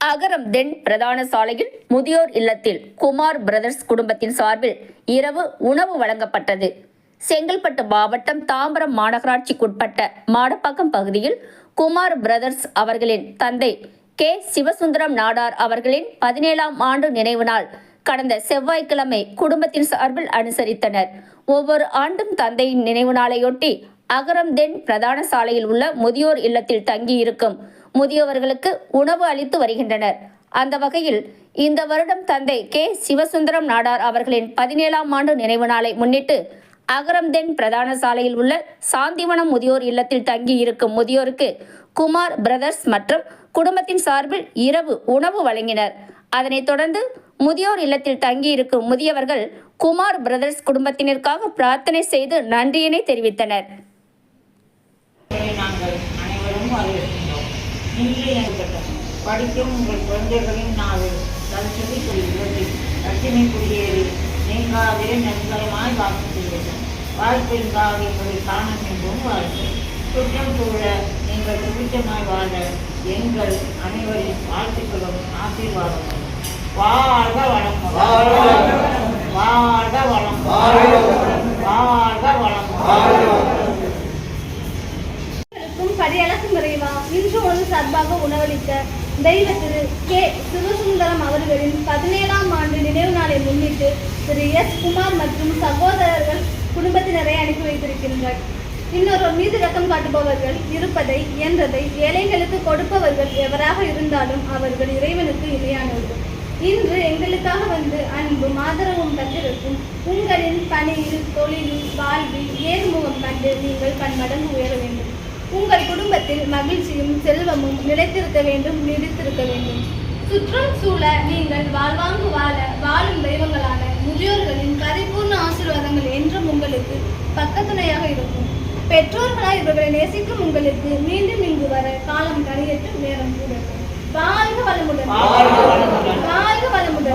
அகரம் தென் பிரதான சாலையில் முதியோர் இல்லத்தில் குமார் பிரதர்ஸ் குடும்பத்தின் சார்பில் இரவு உணவு வழங்கப்பட்டது. செங்கல்பட்டு மாவட்டம் தாம்பரம் மாநகராட்சிக்குட்பட்ட மாடப்பாக்கம் பகுதியில் குமார் பிரதர்ஸ் அவர்களின் தந்தை கே. சிவசுந்தரம் நாடார் அவர்களின் பதினேழாம் ஆண்டு நினைவு நாள் கடந்த செவ்வாய்க்கிழமை குடும்பத்தின் சார்பில் அனுசரித்தனர். ஒவ்வொரு ஆண்டும் தந்தையின் நினைவு நாளையொட்டி அகரம் தென் பிரதான சாலையில் உள்ள முதியோர் இல்லத்தில் தங்கியிருக்கும் முதியவர்களுக்கு உணவு அளித்து வருகின்றனர். அந்த வகையில் இந்த வருடம் தந்தை கே. சிவசுந்தரம் நாடார் அவர்களின் பதினேழாம் ஆண்டு நினைவு நாளை முன்னிட்டு அகரம்தென் பிரதான சாலையில் உள்ள சாந்திவனம் முதியோர் இல்லத்தில் தங்கி இருக்கும் முதியோருக்கு குமார் பிரதர்ஸ் மற்றும் குடும்பத்தின் சார்பில் இரவு உணவு வழங்கினர். அதனைத் தொடர்ந்து முதியோர் இல்லத்தில் தங்கியிருக்கும் முதியவர்கள் குமார் பிரதர்ஸ் குடும்பத்தினருக்காக பிரார்த்தனை செய்து நன்றியினை தெரிவித்தனர். உங்களை படிக்கும் உங்கள் குழந்தைகளின் நாடு தற்செவி கொள்கிறது லட்சுமி குடியேறி நீங்காதே நெருங்கலமாய் வாக்கு செய்வது வாழ்க்கைக்காக எங்களை காண என்றும் வாழ்க்கை. குற்றம் சூழ நீங்கள் சுபிச்சமாய் வாழ எங்கள் அனைவரின் வாழ்த்துக்களும் ஆசீர்வாதங்களும் வாழ்க அனைவருக்கும் படியளக்கும் இறைவா இன்று ஒரு சார்பாக உணவளித்த தெய்வ திரு கே. சிவசுந்தரம் அவர்களின் பதினேழாம் ஆண்டு நினைவு நாளை முன்னிட்டு திரு எஸ். குமார் மற்றும் சகோதரர்கள் குடும்பத்தினரை அனுப்பி வைத்திருக்கின்றனர். இன்னொரு மீது ரக்கம் காட்டுபவர்கள் இருப்பதை இயன்றதை ஏழைகளுக்கு கொடுப்பவர்கள் எவராக இருந்தாலும் அவர்கள் இறைவனுக்கு இணையானவர்கள் இன்று எங்களுக்காக வந்து அன்பும் ஆதரவும் தந்திருக்கும் உங்களின் பணியில் தொழிலில் வாழ்வில் ஏறுமுகம் கண்டு நீங்கள் பன்மடங்கு உயர வேண்டும். உங்கள் குடும்பத்தில் மகிழ்ச்சியும் செல்வமும் நிலைத்திருக்க வேண்டும் நிலைத்திருக்க வேண்டும். சுற்றம் சூழ நீங்கள் வாழ்வாங்கு வாழ வாழும் தெய்வங்களான முதியோர்களின் பரிபூர்ண ஆசீர்வாதங்கள் என்றும் உங்களுக்கு பக்கத்துணையாக இருக்கும். பெற்றோர்களாய் இவர்களை நேசிக்கும் உங்களுக்கு மீண்டும் இங்கு வர காலம் கரையற்று நேரம் கூட. வாழ்க வளமுடன். வாழ்க வளமுடன்.